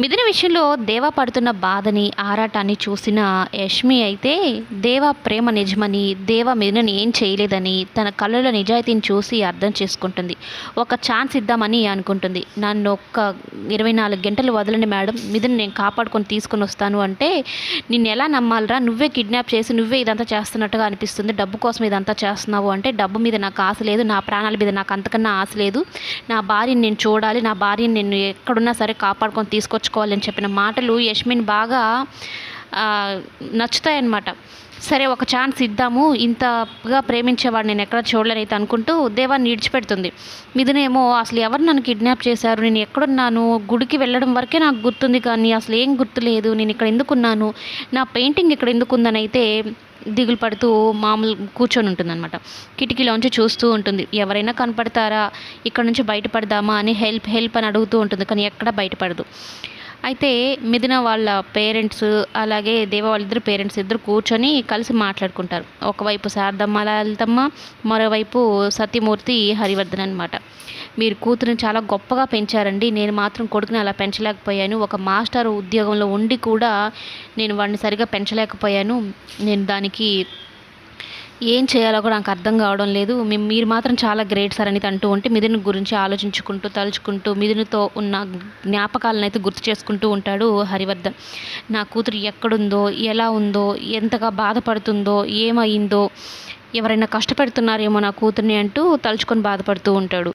మిథున విషయంలో దేవా పడుతున్న బాధని ఆరాటాన్ని చూసిన యష్మి అయితే దేవా ప్రేమ నిజమని దేవా మిథునని ఏం చేయలేదని తన కళ్ళలో నిజాయితీని చూసి అర్థం చేసుకుంటుంది. ఒక ఛాన్స్ ఇద్దామని అనుకుంటుంది. నన్ను ఒక్క ఇరవై నాలుగు గంటలు వదలండి మేడం. మిథున నేను కాపాడుకొని తీసుకొని వస్తాను అంటే నిన్ను ఎలా నమ్మాలరా? నువ్వే కిడ్నాప్ చేసి నువ్వే ఇదంతా చేస్తున్నట్టుగా అనిపిస్తుంది. డబ్బు కోసం ఇదంతా చేస్తున్నావు అంటే డబ్బు మీద నాకు ఆశ లేదు. నా ప్రాణాల మీద నాకు అంతకన్నా ఆశ లేదు. నా భార్యని నేను చూడాలి. నా భార్యని నేను ఎక్కడున్నా సరే కాపాడుకొని తీసుకొచ్చుకోవాలని చెప్పిన మాటలు యష్మిన్ బాగా నచ్చుతాయన్నమాట. సరే ఒక ఛాన్స్ ఇద్దాము. ఇంతగా ప్రేమించేవాడు నేను ఎక్కడ చూడలేనైతే అనుకుంటూ దేవాన్ని విడిచిపెడుతుంది. మిథునేమో అసలు ఎవరు నన్ను కిడ్నాప్ చేశారు? నేను ఎక్కడున్నాను? గుడికి వెళ్ళడం వరకే నాకు గుర్తుంది కానీ అసలు ఏం గుర్తులేదు? నేను ఇక్కడ ఎందుకున్నాను? నా పెయింటింగ్ ఇక్కడ ఎందుకుందని అయితే దిగులు పడుతూ మామూలు కూర్చొని ఉంటుందన్నమాట. కిటికీలోంచి చూస్తూ ఉంటుంది. ఎవరైనా కనపడతారా? ఇక్కడ నుంచి బయటపడదామా అని హెల్ప్ హెల్ప్ అని అడుగుతూ ఉంటుంది కానీ ఎక్కడ బయటపడదు. అయితే మిథున వాళ్ళ పేరెంట్స్ అలాగే దేవ వాళ్ళిద్దరు పేరెంట్స్ ఇద్దరు కూర్చొని కలిసి మాట్లాడుకుంటారు. ఒకవైపు శారదమ్మ లలితమ్మ మరోవైపు సత్యమూర్తి హరివర్ధన్ అనమాట మీరు కూతురుని చాలా గొప్పగా పెంచారండి. నేను మాత్రం కొడుకుని అలా పెంచలేకపోయాను. ఒక మాస్టర్ ఉద్యోగంలో ఉండి కూడా నేను వాడిని సరిగా పెంచలేకపోయాను. నేను దానికి ఏం చేయాలో కూడా నాకు అర్థం కావడం లేదు. మేము మీరు మాత్రం చాలా గ్రేట్ సార్ అని అంటూ ఉంటే మిథున్ గురించి ఆలోచించుకుంటూ తలుచుకుంటూ మిథునితో ఉన్న జ్ఞాపకాలను అయితే గుర్తు చేసుకుంటూ ఉంటాడు హరివర్ధన్. నా కూతురు ఎక్కడుందో ఎలా ఉందో ఎంతగా బాధపడుతుందో ఏమైందో ఎవరైనా కష్టపెడుతున్నారేమో నా కూతుర్ని అంటూ తలుచుకొని బాధపడుతూ ఉంటాడు.